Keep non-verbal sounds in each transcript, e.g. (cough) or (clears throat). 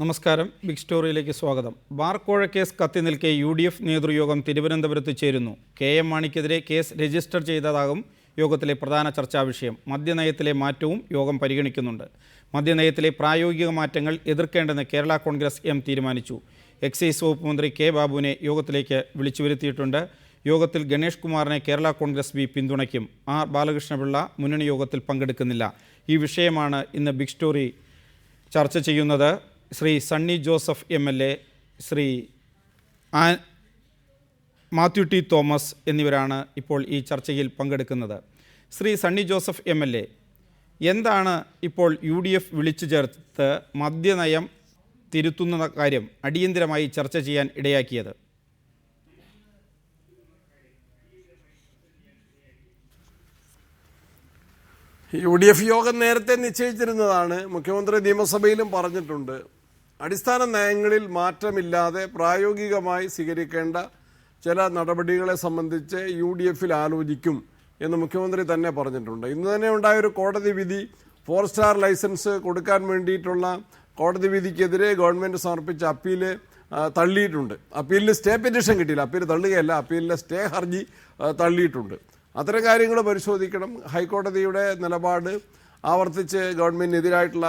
നമസ്കാരം. ബിഗ് സ്റ്റോറിയിലേക്ക് സ്വാഗതം. ബാർക്കോഴ കേസ് കത്തി നിൽക്കെ യു ഡി എഫ് നേതൃയോഗം തിരുവനന്തപുരത്ത് ചേരുന്നു. കെ എം മാണിക്കെതിരെ കേസ് രജിസ്റ്റർ ചെയ്തതാകും യോഗത്തിലെ പ്രധാന ചർച്ചാ വിഷയം. മദ്യനയത്തിലെ മാറ്റവും യോഗം പരിഗണിക്കുന്നുണ്ട്. മദ്യനയത്തിലെ പ്രായോഗിക മാറ്റങ്ങൾ എതിർക്കേണ്ടെന്ന് കേരള കോൺഗ്രസ് എം തീരുമാനിച്ചു. എക്സൈസ് വകുപ്പ് മന്ത്രി കെ ബാബുവിനെ യോഗത്തിലേക്ക് വിളിച്ചു വരുത്തിയിട്ടുണ്ട് യോഗത്തിൽ ഗണേഷ് കുമാറിനെ കേരള കോൺഗ്രസ് ബി പിന്തുണയ്ക്കും. ആർ ബാലകൃഷ്ണപിള്ള മുന്നണി യോഗത്തിൽ പങ്കെടുക്കുന്നില്ല. ഈ വിഷയമാണ് ഇന്ന് ബിഗ് സ്റ്റോറി ചർച്ച ചെയ്യുന്നത്. Shri Sunny Joseph M L A Shri ആ മാത്യു ടി തോമസ് എന്നിവരാണ് ഇപ്പോൾ ഈ ചർച്ചയിൽ പങ്കെടുക്കുന്നത്. Shri Sunny Joseph M L A എന്താണ് ഇപ്പോൾ യു ഡി എഫ് വിളിച്ചു ചേർത്ത് മദ്യനയം തിരുത്തുന്ന കാര്യം അടിയന്തിരമായി ചർച്ച ചെയ്യാൻ ഇടയാക്കിയത്? യു ഡി എഫ് യോഗം നേരത്തെ നിശ്ചയിച്ചിരുന്നതാണ്. മുഖ്യമന്ത്രി നിയമസഭയിലും പറഞ്ഞിട്ടുണ്ട്. അടിസ്ഥാന നയങ്ങളിൽ മാറ്റമില്ലാതെ പ്രായോഗികമായി സ്വീകരിക്കേണ്ട ചില നടപടികളെ സംബന്ധിച്ച് യു ഡി എഫിൽ ആലോചിക്കും എന്ന് മുഖ്യമന്ത്രി തന്നെ പറഞ്ഞിട്ടുണ്ട്. ഇന്ന് തന്നെ ഉണ്ടായ ഒരു കോടതി വിധി ഫോർ സ്റ്റാർ ലൈസൻസ് കൊടുക്കാൻ വേണ്ടിയിട്ടുള്ള കോടതി വിധിക്കെതിരെ ഗവൺമെന്റ് സമർപ്പിച്ച അപ്പീൽ തള്ളിയിട്ടുണ്ട്. അപ്പീലിന് സ്റ്റേ പെറ്റീഷൻ കിട്ടിയില്ല. അപ്പീൽ തള്ളുകയല്ല അപ്പീലിലെ സ്റ്റേ ഹർജി തള്ളിയിട്ടുണ്ട്. അത്തരം കാര്യങ്ങൾ പരിശോധിക്കണം. ഹൈക്കോടതിയുടെ നിലപാട് ആവർത്തിച്ച് ഗവൺമെന്റിനെതിരായിട്ടുള്ള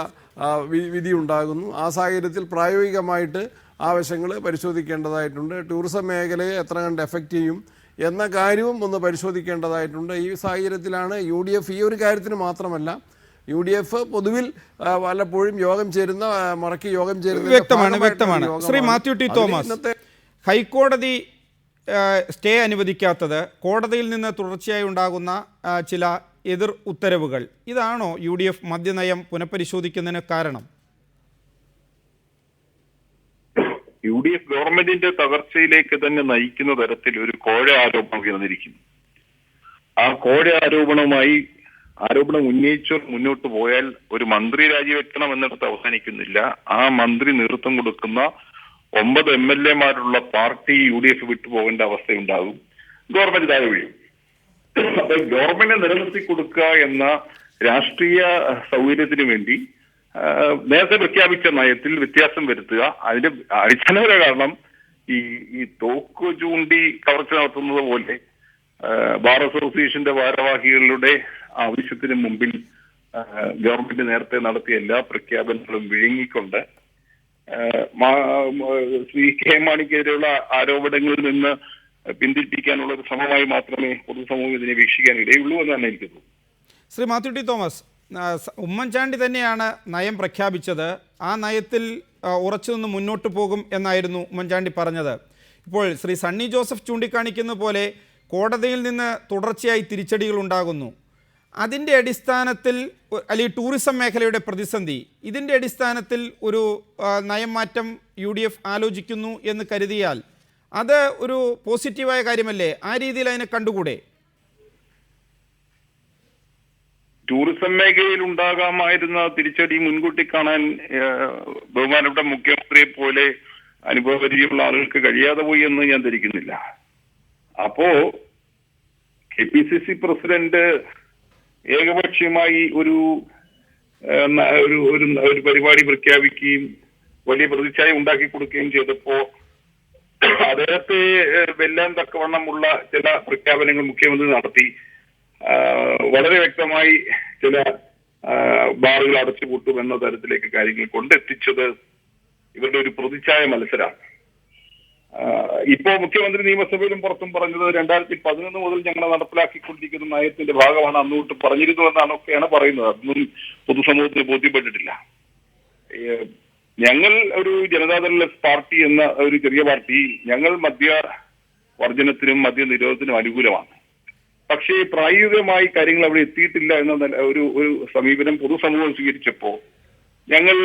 വിധി ഉണ്ടാകുന്നു ആ സാഹചര്യത്തിൽ പ്രായോഗികമായിട്ട് ആവശ്യങ്ങൾ പരിശോധിക്കേണ്ടതായിട്ടുണ്ട്. ടൂറിസം മേഖലയെ എത്ര കണ്ട് എഫക്റ്റ് ചെയ്യും എന്ന കാര്യവും ഒന്ന് പരിശോധിക്കേണ്ടതായിട്ടുണ്ട്. ഈ സാഹചര്യത്തിലാണ് യു ഡി എഫ് ഈ ഒരു കാര്യത്തിന് മാത്രമല്ല യു ഡി എഫ് പൊതുവിൽ വല്ലപ്പോഴും യോഗം ചേരുന്ന മറക്കി യോഗം ചേരുന്ന വ്യക്തമാണ് വ്യക്തമാണ്. ശ്രീ മാത്യു ടി തോമസ് ഹൈക്കോടതി സ്റ്റേ അനുവദിക്കാത്തത് കോടതിയിൽ നിന്ന് തുടർച്ചയായി ഉണ്ടാകുന്ന ചില എതിർ ഉത്തരവുകൾ. ഇതാണോ യു ഡി എഫ് മദ്യനയം പുനഃപരിശോധിക്കുന്നതിന് കാരണം? യു ഡി എഫ് ഗവൺമെന്റിന്റെ തകർച്ചയിലേക്ക് തന്നെ നയിക്കുന്ന തരത്തിൽ ഒരു കോഴ ആരോപണം ഉയർന്നിരിക്കുന്നു ആ കോഴ ആരോപണവുമായി ആരോപണം ഉന്നയിച്ചവർ മുന്നോട്ട് പോയാൽ ഒരു മന്ത്രി രാജിവെക്കണം എന്നിടത്ത് അവസാനിക്കുന്നില്ല. ആ മന്ത്രി നേതൃത്വം കൊടുക്കുന്ന ഒമ്പത് എം എൽ എമാരുള്ള പാർട്ടി യു ഡി എഫ് വിട്ടുപോകേണ്ട അവസ്ഥയുണ്ടാകും. ഗവൺമെന്റ് താഴെ വീഴും അപ്പൊ ഗവൺമെന്റ് നിലനിർത്തി കൊടുക്കുക എന്ന രാഷ്ട്രീയ സൗകര്യത്തിന് വേണ്ടി നേരത്തെ പ്രഖ്യാപിച്ച നയത്തിൽ വ്യത്യാസം വരുത്തുക. അതിന്റെ അടിസ്ഥാനപര കാരണം ഈ ഈ തോക്ക് ചൂണ്ടി കവർച്ച നടത്തുന്നത് പോലെ ബാർ അസോസിയേഷന്റെ ഭാരവാഹികളുടെ ആവശ്യത്തിന് മുമ്പിൽ ഗവൺമെന്റ് നേരത്തെ നടത്തിയ എല്ലാ പ്രഖ്യാപനങ്ങളും വിഴുങ്ങിക്കൊണ്ട് ശ്രീ കെ മാണിക്കെതിരെയുള്ള ആരോപണങ്ങളിൽ നിന്ന് പിന്തിരിപ്പിക്കാനുള്ള ഒരു ശ്രമമായി മാത്രമേ പൊതുസമൂഹം ഇതിനെ വീക്ഷിക്കാൻ ഇടയുള്ളൂ എന്നാണ് എനിക്ക് തോന്നുന്നത് ശ്രീ മാത്യു ടി തോമസ് ഉമ്മൻചാണ്ടി തന്നെയാണ് നയം പ്രഖ്യാപിച്ചത്. ആ നയത്തിൽ ഉറച്ചു നിന്ന് മുന്നോട്ട് പോകും എന്നായിരുന്നു ഉമ്മൻചാണ്ടി പറഞ്ഞത്. ഇപ്പോൾ ശ്രീ സണ്ണി ജോസഫ് ചൂണ്ടിക്കാണിക്കുന്ന പോലെ കോടതിയിൽ നിന്ന് തുടർച്ചയായി തിരിച്ചടികൾ ഉണ്ടാകുന്നു. അതിന്റെ അടിസ്ഥാനത്തിൽ അല്ലെങ്കിൽ ടൂറിസം മേഖലയുടെ പ്രതിസന്ധി ഇതിന്റെ അടിസ്ഥാനത്തിൽ ഒരു നയം മാറ്റം യു ആലോചിക്കുന്നു എന്ന് കരുതിയാൽ അത് ഒരു പോസിറ്റീവായ കാര്യമല്ലേ? ആ രീതിയിൽ അതിനെ കണ്ടുകൂടെ? ടൂറിസം മേഖലയിൽ ഉണ്ടാകാമായിരുന്ന തിരിച്ചടി മുൻകൂട്ടി കാണാൻ ബഹുമാനപ്പെട്ട മുഖ്യമന്ത്രിയെ പോലെ അനുഭവപരിചയമുള്ള ആളുകൾക്ക് കഴിയാതെ പോയി എന്ന് ഞാൻ ധരിക്കുന്നില്ല. അപ്പോ K P C C president ഏകപക്ഷീയമായി ഒരു ഒരു ഒരു പരിപാടി പ്രഖ്യാപിക്കുകയും വലിയ പ്രതിച്ഛായ ഉണ്ടാക്കി കൊടുക്കുകയും ചെയ്തപ്പോ (coughs) അദ്ദേഹത്തെ വെല്ലാൻ തക്കവണ്ണമുള്ള ചില പ്രഖ്യാപനങ്ങൾ മുഖ്യമന്ത്രി നടത്തി. വളരെ വ്യക്തമായി ചില ബാറുകൾ അടച്ചുപൂട്ടും എന്ന തരത്തിലേക്ക് കാര്യങ്ങൾ കൊണ്ടെത്തിച്ചത് ഇവരുടെ ഒരു പ്രതിച്ഛായ മത്സരമാണ് ഇപ്പോ മുഖ്യമന്ത്രി നിയമസഭയിലും പുറത്തും പറഞ്ഞത് രണ്ടായിരത്തി പതിനൊന്ന് മുതൽ ഞങ്ങൾ നടപ്പിലാക്കിക്കൊണ്ടിരിക്കുന്ന നയത്തിന്റെ ഭാഗമാണ് അന്നോട്ട് പറഞ്ഞിരുന്നു എന്നാണ് ഒക്കെയാണ് പറയുന്നത്. അതൊന്നും പൊതുസമൂഹത്തിന് ബോധ്യപ്പെട്ടിട്ടില്ല. ഞങ്ങൾ ഒരു ജനതാദൾ പാർട്ടി എന്ന ഒരു ചെറിയ പാർട്ടി ഞങ്ങൾ മദ്യ വർജനത്തിനും മദ്യ നിരോധനത്തിനും അനുകൂലമാണ്. പക്ഷേ പ്രായോഗികമായി കാര്യങ്ങൾ അവിടെ എത്തിയിട്ടില്ല എന്ന ഒരു ഒരു സമീപനം പൊതുസമൂഹം സ്വീകരിച്ചപ്പോ ഞങ്ങൾ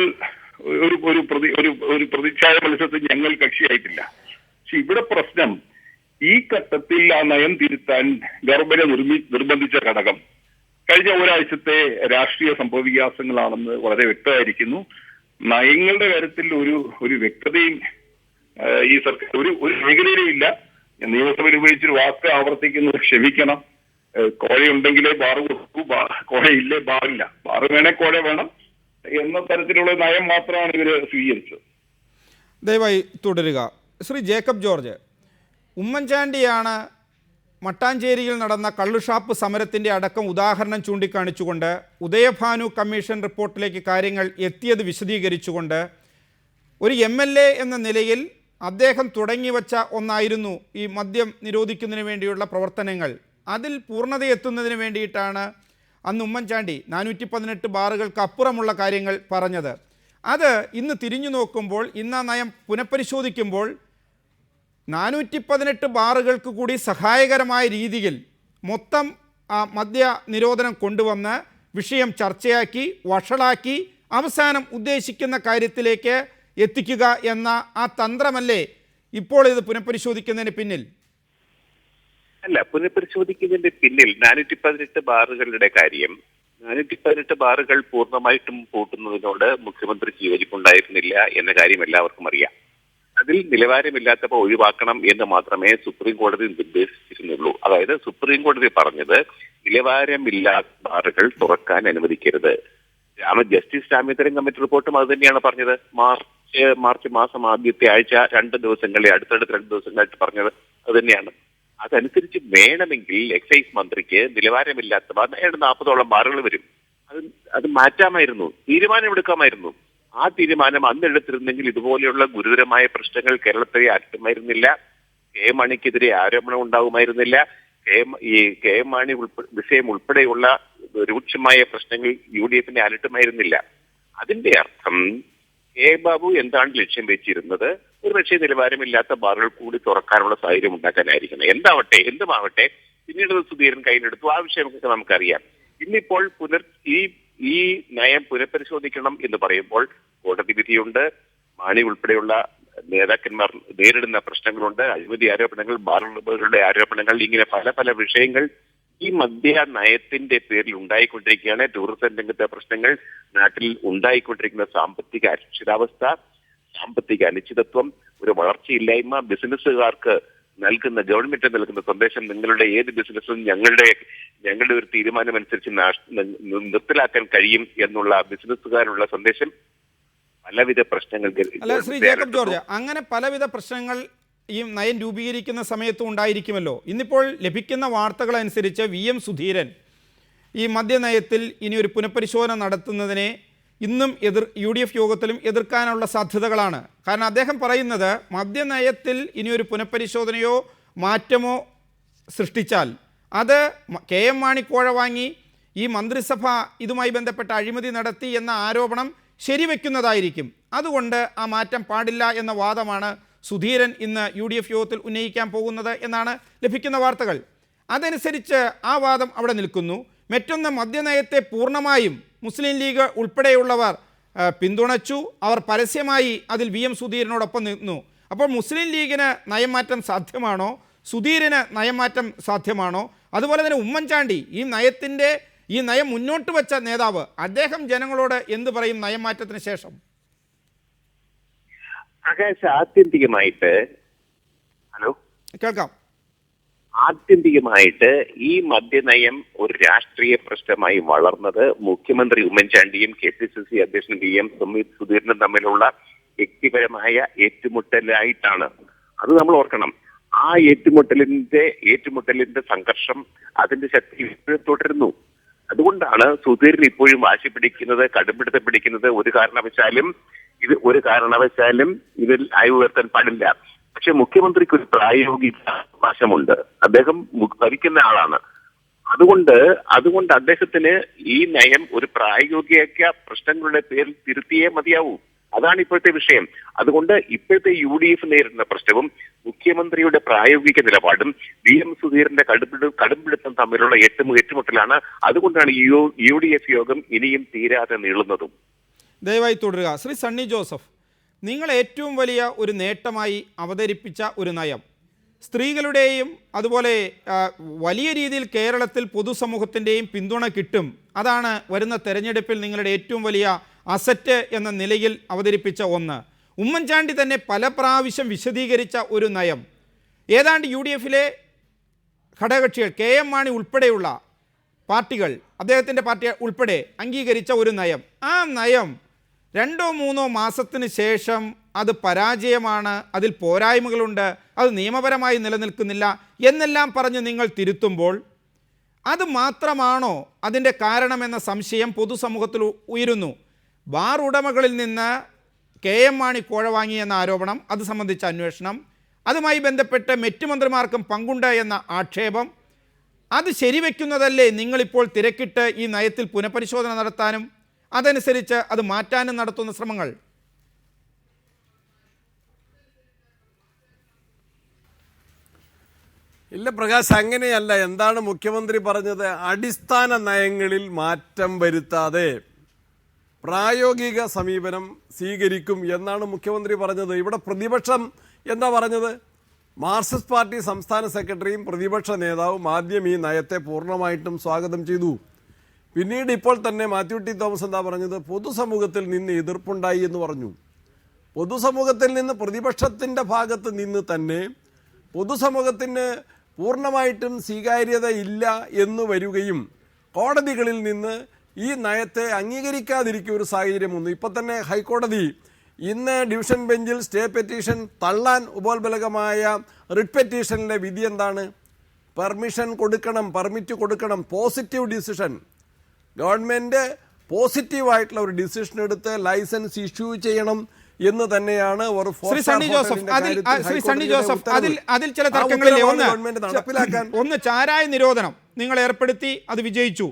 ഒരു ഒരു പ്രതി ഒരു ഒരു പ്രതിച്ഛായ മത്സരത്തിൽ ഞങ്ങൾ കക്ഷിയായിട്ടില്ല. പക്ഷെ ഇവിടെ പ്രശ്നം ഈ ഘട്ടത്തിൽ ആ നയം തിരുത്താൻ ഗവർണറെ നിർമ്മി നിർബന്ധിച്ച ഘടകം. കഴിഞ്ഞ ഒരാഴ്ചത്തെ രാഷ്ട്രീയ സംഭവവികാസങ്ങളാണെന്ന് വളരെ വ്യക്തമായിരിക്കുന്നു. നയങ്ങളുടെ കാര്യത്തിൽ ഒരു ഒരു വ്യക്തതയും ഈ സർക്കാർ ഒരു ഒരു മേഖലയിലും ഇല്ല. നിയമസഭയിൽ ഉപയോഗിച്ചൊരു വാക്ക് ആവർത്തിക്കുന്നത് ക്ഷമിക്കണം. കോഴയുണ്ടെങ്കിലേ ബാറ് കൊടുക്കൂ. കോഴയില്ലേ ബാറില്ല. ബാറ് വേണേ കോഴ വേണം. എന്ന തരത്തിലുള്ള നയം മാത്രമാണ് ഇവർ സ്വീകരിച്ചത്. ദയവായി തുടരുക. ശ്രീ ജേക്കബ് ജോർജ് ഉമ്മൻചാണ്ടിയാണ് മട്ടാഞ്ചേരിയിൽ നടന്ന കള്ളുഷാപ്പ് സമരത്തിന്റെ അടക്കം ഉദാഹരണം ചൂണ്ടിക്കാണിച്ചുകൊണ്ട് ഉദയഭാനു കമ്മീഷൻ റിപ്പോർട്ടിലേക്ക് കാര്യങ്ങൾ എത്തിയത് വിശദീകരിച്ചുകൊണ്ട് ഒരു എം എൽ എ എന്ന നിലയിൽ അദ്ദേഹം തുടങ്ങിവച്ച ഒന്നായിരുന്നു ഈ മദ്യം നിരോധിക്കുന്നതിന് വേണ്ടിയുള്ള പ്രവർത്തനങ്ങൾ. അതിൽ പൂർണതയെത്തുന്നതിന് വേണ്ടിയിട്ടാണ് അന്ന് ഉമ്മൻചാണ്ടി നാനൂറ്റി പതിനെട്ട് ബാറുകൾക്ക് അപ്പുറമുള്ള കാര്യങ്ങൾ പറഞ്ഞത്. അത് ഇന്ന് തിരിഞ്ഞു നോക്കുമ്പോൾ ഇന്ന് നയം പുനഃപരിശോധിക്കുമ്പോൾ നാനൂറ്റി പതിനെട്ട് ബാറുകൾക്ക് കൂടി സഹായകരമായ രീതിയിൽ മൊത്തം മദ്യ നിരോധനം കൊണ്ടുവന്ന് വിഷയം ചർച്ചയാക്കി വഷളാക്കി അവസാനം ഉദ്ദേശിക്കുന്ന കാര്യത്തിലേക്ക് എത്തിക്കുക എന്ന ആ തന്ത്രമല്ലേ ഇപ്പോൾ ഇത് പുനഃപരിശോധിക്കുന്നതിന് പിന്നിൽ? അല്ല പുനഃപരിശോധിക്കുന്നതിന്റെ പിന്നിൽ നാനൂറ്റി പതിനെട്ട് ബാറുകളുടെ കാര്യം. നാനൂറ്റി പതിനെട്ട് ബാറുകൾ പൂർണമായിട്ടും പൂട്ടുന്നതിനോട് മുഖ്യമന്ത്രി യോജിപ്പുണ്ടായിരുന്നില്ല എന്ന കാര്യം എല്ലാവർക്കും അറിയാം. അതിൽ നിലവാരമില്ലാത്തപ്പോൾ ഒഴിവാക്കണം എന്ന് മാത്രമേ സുപ്രീം കോടതി നിർദ്ദേശിച്ചിരുന്നുള്ളൂ. അതായത് സുപ്രീം കോടതി പറഞ്ഞത് നിലവാരമില്ലാത്ത ബാറുകൾ തുറക്കാൻ അനുവദിക്കരുത്. രാമ ജസ്റ്റിസ് രാമേന്ദ്രൻ കമ്മിറ്റി റിപ്പോർട്ടും അത് തന്നെയാണ് പറഞ്ഞത്. മാർച്ച് മാർച്ച് മാസം ആദ്യത്തെ ആഴ്ച രണ്ട് ദിവസങ്ങളിൽ അടുത്തടുത്ത് രണ്ട് ദിവസങ്ങളായിട്ട് പറഞ്ഞത് അത് തന്നെയാണ്. അതനുസരിച്ച് വേണമെങ്കിൽ എക്സൈസ് മന്ത്രിക്ക് നിലവാരമില്ലാത്തവ ഏഴ് നാൽപ്പതോളം ബാറുകൾ വരും. അത് അത് മാറ്റാമായിരുന്നു. തീരുമാനം എടുക്കാമായിരുന്നു ആ തീരുമാനം അന്ന് എടുത്തിരുന്നെങ്കിൽ ഇതുപോലെയുള്ള ഗുരുതരമായ പ്രശ്നങ്ങൾ കേരളത്തെ അറ്റുമായിരുന്നില്ല കെ എം മാണിക്കെതിരെ ആരോപണം ഉണ്ടാകുമായിരുന്നില്ല. കെ എം ഈ കെ എം മാണി വിഷയം ഉൾപ്പെടെയുള്ള രൂക്ഷമായ പ്രശ്നങ്ങൾ യു ഡി എഫിനെ അലട്ടുമായിരുന്നില്ല. അതിന്റെ അർത്ഥം കെ ബാബു എന്താണ് ലക്ഷ്യം വെച്ചിരുന്നത്? ഒരു പക്ഷേ നിലവാരമില്ലാത്ത ബാറുകൾ കൂടി തുറക്കാനുള്ള സാഹചര്യം ഉണ്ടാക്കാനായിരിക്കണം. എന്താവട്ടെ? എന്തുമാവട്ടെ? പിന്നീട് സുധീരൻ കയ്യിലെടുത്തു. ആ വിഷയമൊക്കെ നമുക്കറിയാം. ഇന്നിപ്പോൾ പുനർ ഈ ഈ നയം പുനഃപരിശോധിക്കണം എന്ന് പറയുമ്പോൾ കോടതി വിധിയുണ്ട്. മാണി ഉൾപ്പെടെയുള്ള നേതാക്കന്മാർ നേരിടുന്ന പ്രശ്നങ്ങളുണ്ട്. അഴിമതി ആരോപണങ്ങൾ ബാറുകളുടെ ആരോപണങ്ങൾ ഇങ്ങനെ പല പല വിഷയങ്ങൾ ഈ മദ്യ നയത്തിന്റെ പേരിൽ ഉണ്ടായിക്കൊണ്ടിരിക്കുകയാണ്. ടൂറിസം രംഗത്തെ പ്രശ്നങ്ങൾ നാട്ടിൽ ഉണ്ടായിക്കൊണ്ടിരിക്കുന്ന സാമ്പത്തിക അരക്ഷിതാവസ്ഥ സാമ്പത്തിക അനിശ്ചിതത്വം ഒരു വളർച്ചയില്ലായ്മ ബിസിനസ്സുകാർക്ക് നൽകുന്ന ഗവൺമെന്റ് നൽകുന്ന സന്ദേശം നിങ്ങളുടെ ഏത് ബിസിനസ്സും ഞങ്ങളുടെ ഞങ്ങളുടെ ഒരു തീരുമാനം അനുസരിച്ച് നിർത്തലാക്കാൻ കഴിയും എന്നുള്ള ബിസിനസ്സുകാരുള്ള സന്ദേശം പലവിധ പ്രശ്നങ്ങൾ ശ്രീ ജേക്കബ് ജോർജ് അങ്ങനെ പലവിധ പ്രശ്നങ്ങൾ ഈ നയം രൂപീകരിക്കുന്ന സമയത്തും ഉണ്ടായിരിക്കുമല്ലോ. ഇന്നിപ്പോൾ ലഭിക്കുന്ന വാർത്തകൾ അനുസരിച്ച് വി എം സുധീരൻ ഈ മദ്യനയത്തിൽ ഇനി ഒരു പുനഃപരിശോധന നടത്തുന്നതിനെ ഇന്നും എതിർ യു ഡി എഫ് യോഗത്തിലും എതിർക്കാനുള്ള സാധ്യതകളാണ്. കാരണം അദ്ദേഹം പറയുന്നത് മദ്യനയത്തിൽ ഇനിയൊരു പുനഃപരിശോധനയോ മാറ്റമോ സൃഷ്ടിച്ചാൽ അത് കെ എം മാണി കോഴ വാങ്ങി ഈ മന്ത്രിസഭ ഇതുമായി ബന്ധപ്പെട്ട അഴിമതി നടത്തി എന്ന ആരോപണം ശരിവെക്കുന്നതായിരിക്കും. അതുകൊണ്ട് ആ മാറ്റം പാടില്ല എന്ന വാദമാണ് സുധീരൻ ഇന്ന് യു ഡി എഫ് യോഗത്തിൽ ഉന്നയിക്കാൻ പോകുന്നത് എന്നാണ് ലഭിക്കുന്ന വാർത്തകൾ. അതനുസരിച്ച് ആ വാദം അവിടെ നിൽക്കുന്നു. മറ്റൊന്ന് മദ്യനയത്തെ പൂർണമായും മുസ്ലിം ലീഗ് ഉൾപ്പെടെയുള്ളവർ പിന്തുണച്ചു. അവർ പരസ്യമായി അതിൽ വി എം സുധീരനോടൊപ്പം നിന്നു. അപ്പോൾ മുസ്ലിം ലീഗിന് നയമാറ്റം സാധ്യമാണോ? സുധീരന് നയമാറ്റം സാധ്യമാണോ? അതുപോലെ തന്നെ ഉമ്മൻചാണ്ടി ഈ നയത്തിന്റെ ഈ നയം മുന്നോട്ട് വെച്ച നേതാവ് അദ്ദേഹം ജനങ്ങളോട് എന്ത് പറയും നയമാറ്റത്തിന് ശേഷം? ആകാശ് ആത്യന്തികമായിട്ട് ഹലോ? കേൾക്കാം. ആത്യന്തികമായിട്ട് ഈ മദ്യനയം ഒരു രാഷ്ട്രീയ പ്രശ്നമായി വളർന്നത് മുഖ്യമന്ത്രി ഉമ്മൻചാണ്ടിയും കെ പി സി സി അധ്യക്ഷൻ വി എം സുമീത് സുധീരനും തമ്മിലുള്ള വ്യക്തിപരമായ ഏറ്റുമുട്ടലായിട്ടാണ്. അത് നമ്മൾ ഓർക്കണം. ആ ഏറ്റുമുട്ടലിന്റെ ഏറ്റുമുട്ടലിന്റെ സംഘർഷം അതിന്റെ ശക്തി ഇപ്പോഴും തുടരുന്നു. അതുകൊണ്ടാണ് സുധീരൻ ഇപ്പോഴും വാശി പിടിക്കുന്നത് കടുംപിടുത്തം പിടിക്കുന്നത്. ഒരു കാരണവശാലും ഇത് ഒരു കാരണവശാലും ഇതിൽ അയവ് ഉയർത്താൻ പാടില്ല. പക്ഷെ മുഖ്യമന്ത്രിക്ക് ഒരു പ്രായോഗിക വശമുണ്ട് അദ്ദേഹം ഭരിക്കുന്ന ആളാണ്. അതുകൊണ്ട് അതുകൊണ്ട് അദ്ദേഹത്തിന് ഈ നയം ഒരു പ്രായോഗിക പ്രശ്നങ്ങളുടെ പേരിൽ തിരുത്തിയേ മതിയാവൂ. അതാണ് ഇപ്പോഴത്തെ വിഷയം. അതുകൊണ്ട് ഇപ്പോഴത്തെ യു ഡി എഫ് നേരിടുന്ന പ്രശ്നവും മുഖ്യമന്ത്രിയുടെ പ്രായോഗിക നിലപാടും വി എം സുധീരന്റെ കടുപിടി കടുംപിടുത്തം തമ്മിലുള്ള ഏറ്റുമു ഏറ്റുമുട്ടലാണ്. അതുകൊണ്ടാണ് യു യു ഡി എഫ് യോഗം ഇനിയും തീരാതെ നീളുന്നതും. ദയവായി തുടരുക. ശ്രീ സണ്ണി ജോസഫ്. നിങ്ങൾ ഏറ്റവും വലിയ ഒരു നേട്ടമായി അവതരിപ്പിച്ച ഒരു നയം. സ്ത്രീകളുടെയും അതുപോലെ വലിയ രീതിയിൽ കേരളത്തിൽ പൊതുസമൂഹത്തിന്റെയും പിന്തുണ കിട്ടും. അതാണ് വരുന്ന തെരഞ്ഞെടുപ്പിൽ നിങ്ങളുടെ ഏറ്റവും വലിയ അസറ്റ് എന്ന നിലയിൽ അവതരിപ്പിച്ച ഒന്ന്. ഉമ്മൻചാണ്ടി തന്നെ പല പ്രാവശ്യം വിശദീകരിച്ച ഒരു നയം. ഏതാണ്ട് യു ഡി എഫിലെ ഘടകകക്ഷികൾ കെ എം മാണി ഉൾപ്പെടെയുള്ള പാർട്ടികൾ അദ്ദേഹത്തിന്റെ പാർട്ടി ഉൾപ്പെടെ അംഗീകരിച്ച ഒരു നയം. ആ നയം രണ്ടോ മൂന്നോ മാസത്തിന് ശേഷം അത് പരാജയമാണ് അതിൽ പോരായ്മകളുണ്ട് അത് നിയമപരമായി നിലനിൽക്കുന്നില്ല എന്നെല്ലാം പറഞ്ഞ് നിങ്ങൾ തിരുത്തുമ്പോൾ അത് മാത്രമാണോ അതിന്റെ കാരണമെന്ന സംശയം പൊതുസമൂഹത്തിൽ ഉയരുന്നു. ബാർ ഉടമകളിൽ നിന്ന് കെ എം മാണി കോഴ വാങ്ങിയെന്ന ആരോപണം അത് സംബന്ധിച്ച അന്വേഷണം അതുമായി ബന്ധപ്പെട്ട് മെറ്റ് മന്ത്രിമാർക്കും പങ്കുണ്ട് എന്ന ആക്ഷേപം അത് ശരിവെക്കുന്നതല്ലേ നിങ്ങളിപ്പോൾ തിരക്കിട്ട് ഈ നയത്തിൽ പുനഃപരിശോധന നടത്താനും? അതനുസരിച്ച് അത് മാറ്റാനും നടത്തുന്ന ശ്രമങ്ങൾ. ഇല്ല പ്രകാശ് അങ്ങനെയല്ല. എന്താണ് മുഖ്യമന്ത്രി പറഞ്ഞത്? അടിസ്ഥാന നയങ്ങളിൽ മാറ്റം വരുത്താതെ പ്രായോഗിക സമീപനം സ്വീകരിക്കും എന്നാണ് മുഖ്യമന്ത്രി പറഞ്ഞത്. ഇവിടെ പ്രതിപക്ഷം എന്താ പറഞ്ഞത്? മാർക്സിസ്റ്റ് പാർട്ടി സംസ്ഥാന സെക്രട്ടറിയും പ്രതിപക്ഷ നേതാവും ആദ്യം ഈ നയത്തെ പൂർണമായിട്ടും സ്വാഗതം ചെയ്തു. പിന്നീട് ഇപ്പോൾ തന്നെ മാത്യു ടി തോമസ് എന്താ പറഞ്ഞത്? പൊതുസമൂഹത്തിൽ നിന്ന് എതിർപ്പുണ്ടായി എന്ന് പറഞ്ഞു. പൊതുസമൂഹത്തിൽ നിന്ന് പ്രതിപക്ഷത്തിന്റെ ഭാഗത്ത് നിന്ന് തന്നെ പൊതുസമൂഹത്തിന് പൂർണമായിട്ടും സ്വീകാര്യത ഇല്ല എന്ന് വരികയും കോടതികളിൽ നിന്ന് ഈ നയത്തെ അംഗീകരിക്കാതിരിക്കുന്ന ഒരു സാഹചര്യം വന്നു. ഇപ്പം തന്നെ ഹൈക്കോടതി ഇന്ന് ഡിവിഷൻ ബെഞ്ചിൽ സ്റ്റേ പെറ്റീഷൻ തള്ളാൻ ഉപോത്ബലകമായ റിട്ട് പെറ്റീഷനിലെ വിധി എന്താണ്? പെർമിഷൻ കൊടുക്കണം പെർമിറ്റ് കൊടുക്കണം പോസിറ്റീവ് ഡിസിഷൻ ഗവൺമെന്റ് പോസിറ്റീവായിട്ടുള്ള ഒരു ഡിസിഷൻ എടുത്ത് ലൈസൻസ് ഇഷ്യൂ ചെയ്യണം എന്ന് തന്നെയാണ് ശ്രീ സണ്ണി ജോസഫ് അതിൽ ശ്രീ സണ്ണി ജോസഫ് അതിൽ അതിൽ ചില തർക്കങ്ങളിലെ ഒന്ന് (clears throat) ഒന്ന് ചാരായ നിരോധനം. നിങ്ങൾ ഏർപ്പെടുത്തി അത് വിജയിച്ചു.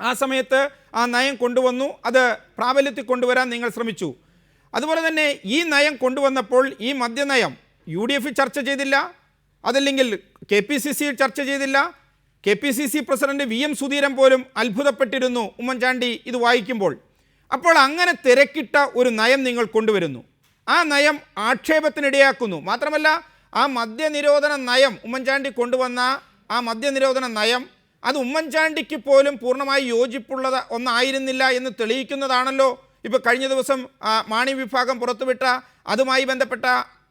ആ സമയത്ത് ആ നയം കൊണ്ടുവന്നു അത് പ്രാബല്യത്തിൽ കൊണ്ടുവരാൻ നിങ്ങൾ ശ്രമിച്ചു. അതുപോലെ തന്നെ ഈ നയം കൊണ്ടുവന്നപ്പോൾ ഈ മദ്യനയം യു ഡി എഫിൽ ചർച്ച ചെയ്തില്ല. അതല്ലെങ്കിൽ കെ പി സി സിയിൽ ചർച്ച ചെയ്തില്ല. K P C C president V M Sudheeran പോലും അത്ഭുതപ്പെട്ടിരുന്നു ഉമ്മൻചാണ്ടി ഇത് വായിക്കുമ്പോൾ. അപ്പോൾ അങ്ങനെ തിരക്കിട്ട ഒരു നയം നിങ്ങൾ കൊണ്ടുവരുന്നു. ആ നയം ആക്ഷേപത്തിനിടയാക്കുന്നു. മാത്രമല്ല ആ മദ്യനിരോധന നയം ഉമ്മൻചാണ്ടി കൊണ്ടുവന്ന ആ മദ്യനിരോധന നയം അത് ഉമ്മൻചാണ്ടിക്ക് പോലും പൂർണമായി യോജിപ്പുള്ളത് ഒന്നായിരുന്നില്ല എന്ന് തെളിയിക്കുന്നതാണല്ലോ ഇപ്പോൾ കഴിഞ്ഞ ദിവസം മാണി വിഭാഗം പുറത്തുവിട്ട അതുമായി ബന്ധപ്പെട്ട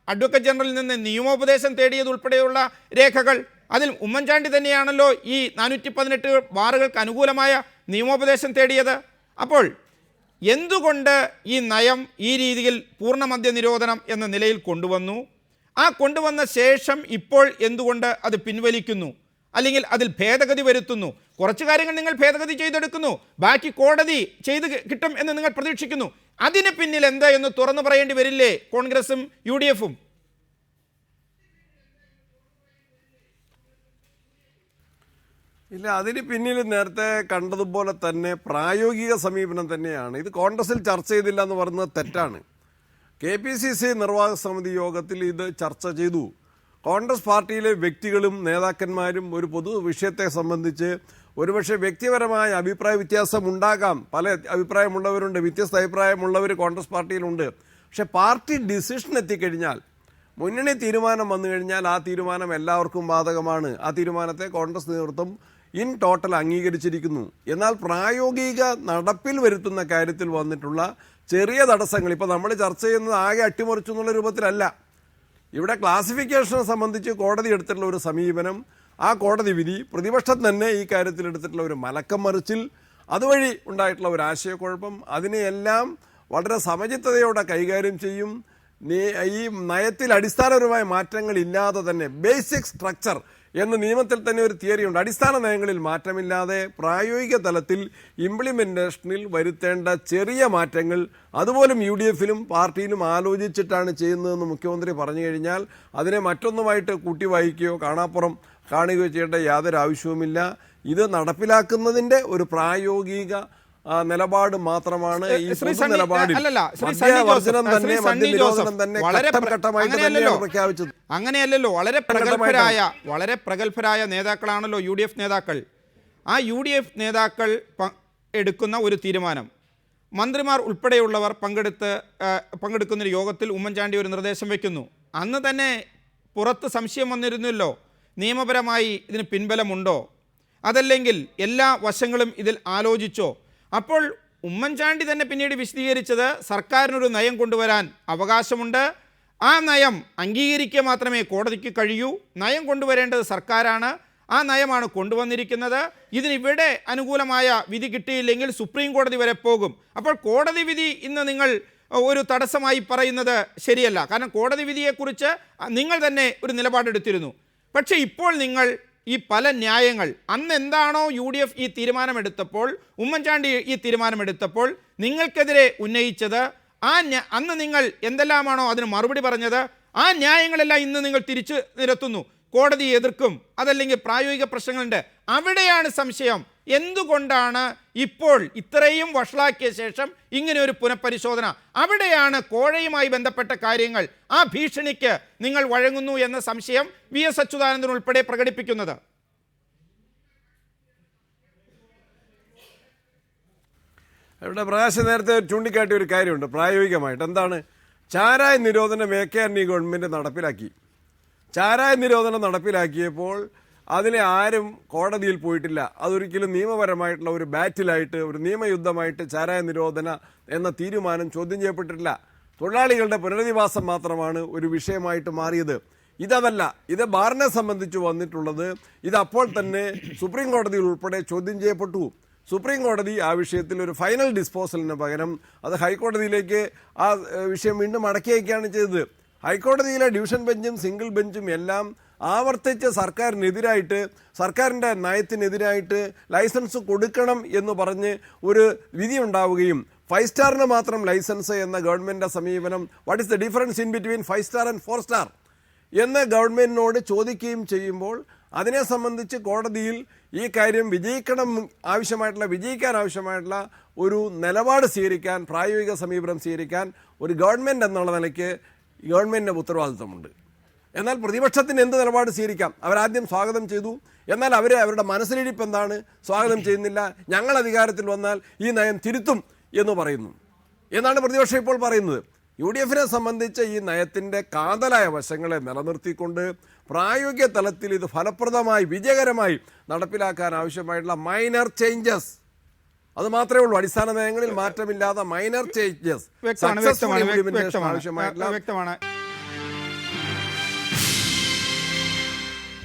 അഡ്വക്കേറ്റ് ജനറലിൽ നിന്ന് നിയമോപദേശം തേടിയതുൾപ്പെടെയുള്ള രേഖകൾ. അതിൽ ഉമ്മൻചാണ്ടി തന്നെയാണല്ലോ ഈ നാനൂറ്റി പതിനെട്ട് ബാറുകൾക്ക് അനുകൂലമായ നിയമോപദേശം തേടിയത്. അപ്പോൾ എന്തുകൊണ്ട് ഈ നയം ഈ രീതിയിൽ പൂർണ മദ്യ നിരോധനം എന്ന നിലയിൽ കൊണ്ടുവന്നു? ആ കൊണ്ടുവന്ന ശേഷം ഇപ്പോൾ എന്തുകൊണ്ട് അത് പിൻവലിക്കുന്നു? അല്ലെങ്കിൽ അതിൽ ഭേദഗതി വരുത്തുന്നു? കുറച്ച് കാര്യങ്ങൾ നിങ്ങൾ ഭേദഗതി ചെയ്തെടുക്കുന്നു. ബാക്കി കോടതി ചെയ്ത് കിട്ടും എന്ന് നിങ്ങൾ പ്രതീക്ഷിക്കുന്നു. അതിന് പിന്നിൽ എന്താ എന്ന് തുറന്നു പറയേണ്ടി വരില്ലേ കോൺഗ്രസും യു ഇല്ല അതിന് പിന്നിൽ നേരത്തെ കണ്ടതുപോലെ തന്നെ പ്രായോഗിക സമീപനം തന്നെയാണ്. ഇത് കോൺഗ്രസിൽ ചർച്ച ചെയ്തില്ല എന്ന് പറയുന്നത് തെറ്റാണ്. കെ പി സി സി നിർവാഹക സമിതി യോഗത്തിൽ ഇത് ചർച്ച ചെയ്തു. കോൺഗ്രസ് പാർട്ടിയിലെ വ്യക്തികളും നേതാക്കന്മാരും ഒരു പൊതു വിഷയത്തെ സംബന്ധിച്ച് ഒരുപക്ഷെ വ്യക്തിപരമായ അഭിപ്രായ വ്യത്യാസം ഉണ്ടാകാം. പല അഭിപ്രായമുള്ളവരുണ്ട് വ്യത്യസ്ത അഭിപ്രായമുള്ളവർ കോൺഗ്രസ് പാർട്ടിയിലുണ്ട്. പക്ഷെ പാർട്ടി ഡിസിഷൻ എത്തിക്കഴിഞ്ഞാൽ മുന്നണി തീരുമാനം വന്നു കഴിഞ്ഞാൽ ആ തീരുമാനം എല്ലാവർക്കും ബാധകമാണ്. ആ തീരുമാനത്തെ കോൺഗ്രസ് നേതൃത്വം ഇൻ ടോട്ടൽ അംഗീകരിച്ചിരിക്കുന്നു. എന്നാൽ പ്രായോഗിക നടപ്പിൽ വരുത്തുന്ന കാര്യത്തിൽ വന്നിട്ടുള്ള ചെറിയ തടസ്സങ്ങൾ ഇപ്പോൾ നമ്മൾ ചർച്ച ചെയ്യുന്നത് ആകെ അട്ടിമറിച്ചു എന്നുള്ള രൂപത്തിലല്ല. ഇവിടെ ക്ലാസിഫിക്കേഷനെ സംബന്ധിച്ച് കോടതി എടുത്തിട്ടുള്ള ഒരു സമീപനം ആ കോടതി വിധി പ്രതിപക്ഷം തന്നെ ഈ കാര്യത്തിൽ എടുത്തിട്ടുള്ള ഒരു മലക്കം മറിച്ചിൽ അതുവഴി ഉണ്ടായിട്ടുള്ള ഒരു ആശയക്കുഴപ്പം അതിനെയെല്ലാം വളരെ സമചിത്തതയോടെ കൈകാര്യം ചെയ്യും. ഈ നയത്തിൽ അടിസ്ഥാനപരമായ മാറ്റങ്ങൾ ഇല്ലാതെ തന്നെ ബേസിക് സ്ട്രക്ചർ എന്ന നിയമത്തിൽ തന്നെ ഒരു തിയറിയുണ്ട് അടിസ്ഥാന നയങ്ങളിൽ മാറ്റമില്ലാതെ പ്രായോഗിക തലത്തിൽ ഇംപ്ലിമെന്റേഷനിൽ വരുത്തേണ്ട ചെറിയ മാറ്റങ്ങൾ അതുപോലും യു ഡി എഫിലും പാർട്ടിയിലും ആലോചിച്ചിട്ടാണ് ചെയ്യുന്നതെന്ന് മുഖ്യമന്ത്രി പറഞ്ഞു കഴിഞ്ഞാൽ അതിനെ മറ്റൊന്നുമായിട്ട് കൂട്ടി വായിക്കുകയോ കാണാപ്പുറം കാണുകയോ ചെയ്യേണ്ട യാതൊരു ആവശ്യവുമില്ല. ഇത് നടപ്പിലാക്കുന്നതിന്റെ ഒരു പ്രായോഗിക നിലപാട് മാത്രമാണ് ഈ. പ്രഖ്യാപിച്ചത്. അങ്ങനെയല്ലല്ലോ. വളരെ. പ്രഗത്ഭരായ വളരെ പ്രഗത്ഭരായ നേതാക്കളാണല്ലോ യു ഡി എഫ് നേതാക്കൾ. ആ യു ഡി എഫ് നേതാക്കൾ എടുക്കുന്ന ഒരു തീരുമാനം. മന്ത്രിമാർ ഉൾപ്പെടെയുള്ളവർ പങ്കെടുത്ത് പങ്കെടുക്കുന്ന പങ്കെടുക്കുന്നൊരു യോഗത്തിൽ ഉമ്മൻചാണ്ടി ഒരു നിർദ്ദേശം വയ്ക്കുന്നു അന്ന് തന്നെ പുറത്ത് സംശയം വന്നിരുന്നല്ലോ. നിയമപരമായി ഇതിന് പിൻബലമുണ്ടോ? അതല്ലെങ്കിൽ എല്ലാ വശങ്ങളും ഇതിൽ ആലോചിച്ചോ? അപ്പോൾ ഉമ്മൻചാണ്ടി തന്നെ പിന്നീട് വിശദീകരിച്ചത് സർക്കാരിനൊരു നയം കൊണ്ടുവരാൻ അവകാശമുണ്ട്. ആ നയം അംഗീകരിക്കുക മാത്രമേ കോടതിക്ക് കഴിയൂ. നയം കൊണ്ടുവരേണ്ടത് സർക്കാരാണ്. ആ നയമാണ് കൊണ്ടുവന്നിരിക്കുന്നത്. ഇതിനിവിടെ അനുകൂലമായ വിധി കിട്ടിയില്ലെങ്കിൽ സുപ്രീം കോടതി വരെ പോകും. അപ്പോൾ കോടതി വിധി ഇന്ന് നിങ്ങൾ ഒരു തടസ്സമായി പറയുന്നത് ശരിയല്ല. കാരണം കോടതി വിധിയെക്കുറിച്ച് നിങ്ങൾ തന്നെ ഒരു നിലപാടെടുത്തിരുന്നു. പക്ഷേ ഇപ്പോൾ നിങ്ങൾ ഈ പല ന്യായങ്ങൾ. അന്ന് എന്താണോ യു ഡി എഫ് ഈ തീരുമാനമെടുത്തപ്പോൾ ഉമ്മൻചാണ്ടി ഈ തീരുമാനമെടുത്തപ്പോൾ നിങ്ങൾക്കെതിരെ ഉന്നയിച്ചത് ആ അന്ന് നിങ്ങൾ എന്തെല്ലാമാണോ അതിന് മറുപടി പറഞ്ഞത് ആ ന്യായങ്ങളെല്ലാം ഇന്ന് നിങ്ങൾ തിരിച്ചു നിരത്തുന്നു. കോടതി എതിർക്കും. അതല്ലെങ്കിൽ പ്രായോഗിക പ്രശ്നങ്ങളുണ്ട്. അവിടെയാണ് സംശയം. എന്തുകൊണ്ടാണ് ഇപ്പോൾ ഇത്രയും വഷളാക്കിയ ശേഷം ഇങ്ങനെ ഒരു പുനഃപരിശോധന? അവിടെയാണ് കോഴയുമായി ബന്ധപ്പെട്ട കാര്യങ്ങൾ. ആ ഭീഷണിക്ക് നിങ്ങൾ വഴങ്ങുന്നു എന്ന സംശയം വി എസ് അച്യുതാനന്ദൻ ഉൾപ്പെടെ പ്രകടിപ്പിക്കുന്നത്. ഇവിടെ പ്രകാശ് നേരത്തെ ചൂണ്ടിക്കാട്ടിയ ഒരു കാര്യമുണ്ട്. പ്രായോഗികമായിട്ട് എന്താണ്? ചാരായ നിരോധനം എ കെ ആന്റണി ഗവൺമെന്റ് നടപ്പിലാക്കി. ചാരായ നിരോധനം നടപ്പിലാക്കിയപ്പോൾ അതിനെ ആരും കോടതിയിൽ പോയിട്ടില്ല. അതൊരിക്കലും നിയമപരമായിട്ടുള്ള ഒരു ബാറ്റിലായിട്ട് ഒരു നിയമയുദ്ധമായിട്ട് ചാരായ നിരോധന എന്ന തീരുമാനം ചോദ്യം ചെയ്യപ്പെട്ടിട്ടില്ല. തൊഴിലാളികളുടെ പുനരധിവാസം മാത്രമാണ് ഒരു വിഷയമായിട്ട് മാറിയത്. ഇതല്ല ഇത് ബാറിനെ സംബന്ധിച്ച് വന്നിട്ടുള്ളത് ഇത് അപ്പോൾ തന്നെ സുപ്രീം കോടതിയിൽ ഉൾപ്പെടെ ചോദ്യം ചെയ്യപ്പെട്ടു. സുപ്രീം കോടതി ആ വിഷയത്തിൽ ഒരു ഫൈനൽ ഡിസ്പോസലിന് പകരം അത് ഹൈക്കോടതിയിലേക്ക് ആ വിഷയം വീണ്ടും അടക്കി വയ്ക്കുകയാണ് ചെയ്തത്. ഹൈക്കോടതിയിലെ ഡിവിഷൻ ബെഞ്ചും സിംഗിൾ ബെഞ്ചും എല്ലാം ആവർത്തിച്ച് സർക്കാരിനെതിരായിട്ട് സർക്കാരിന്റെ നയത്തിനെതിരായിട്ട് ലൈസൻസ് കൊടുക്കണം എന്ന് പറഞ്ഞ് ഒരു വിധി ഉണ്ടാവുകയും ഫൈവ് സ്റ്റാറിന് മാത്രം ലൈസൻസ് എന്ന ഗവൺമെന്റ് സമീപനം what is the difference in between five star and four star എന്ന് ഗവൺമെന്റിനോട് ചോദിക്കുകയും ചെയ്യുമ്പോൾ അതിനെ സംബന്ധിച്ച് കോടതിയിൽ ഈ കാര്യം വിജയിക്കണം ആവശ്യമായിട്ടുള്ള വിജയിക്കാൻ ആവശ്യമായിട്ടുള്ള ഒരു നിലപാട് സ്വീകരിക്കാൻ പ്രായോഗിക സമീപനം സ്വീകരിക്കാൻ ഒരു ഗവൺമെന്റ് എന്നുള്ള നിലയ്ക്ക് ഗവൺമെന്റിന്റെ ഉത്തരവാദിത്തമുണ്ട് എന്നാൽ പ്രതിപക്ഷത്തിന് എന്ത് നിലപാട് സ്വീകരിക്കാം? അവരാദ്യം സ്വാഗതം ചെയ്തു. എന്നാൽ അവർ അവരുടെ മനസ്സിലിരിപ്പ് എന്താണ്? സ്വാഗതം ചെയ്യുന്നില്ല. ഞങ്ങൾ അധികാരത്തിൽ വന്നാൽ ഈ നയം തിരുത്തും എന്ന് പറയുന്നു. എന്നാണ് പ്രതിപക്ഷം ഇപ്പോൾ പറയുന്നത്. യു ഡി എഫിനെ സംബന്ധിച്ച് ഈ നയത്തിന്റെ കാതലായ വശങ്ങളെ നിലനിർത്തിക്കൊണ്ട് പ്രായോഗിക തലത്തിൽ ഇത് ഫലപ്രദമായി വിജയകരമായി നടപ്പിലാക്കാൻ ആവശ്യമായിട്ടുള്ള മൈനർ ചേഞ്ചസ് അത് മാത്രമേ ഉള്ളൂ. അടിസ്ഥാന നയങ്ങളിൽ മാറ്റമില്ലാതെ മൈനർ ചേഞ്ചസ് ആവശ്യമായിട്ടുള്ള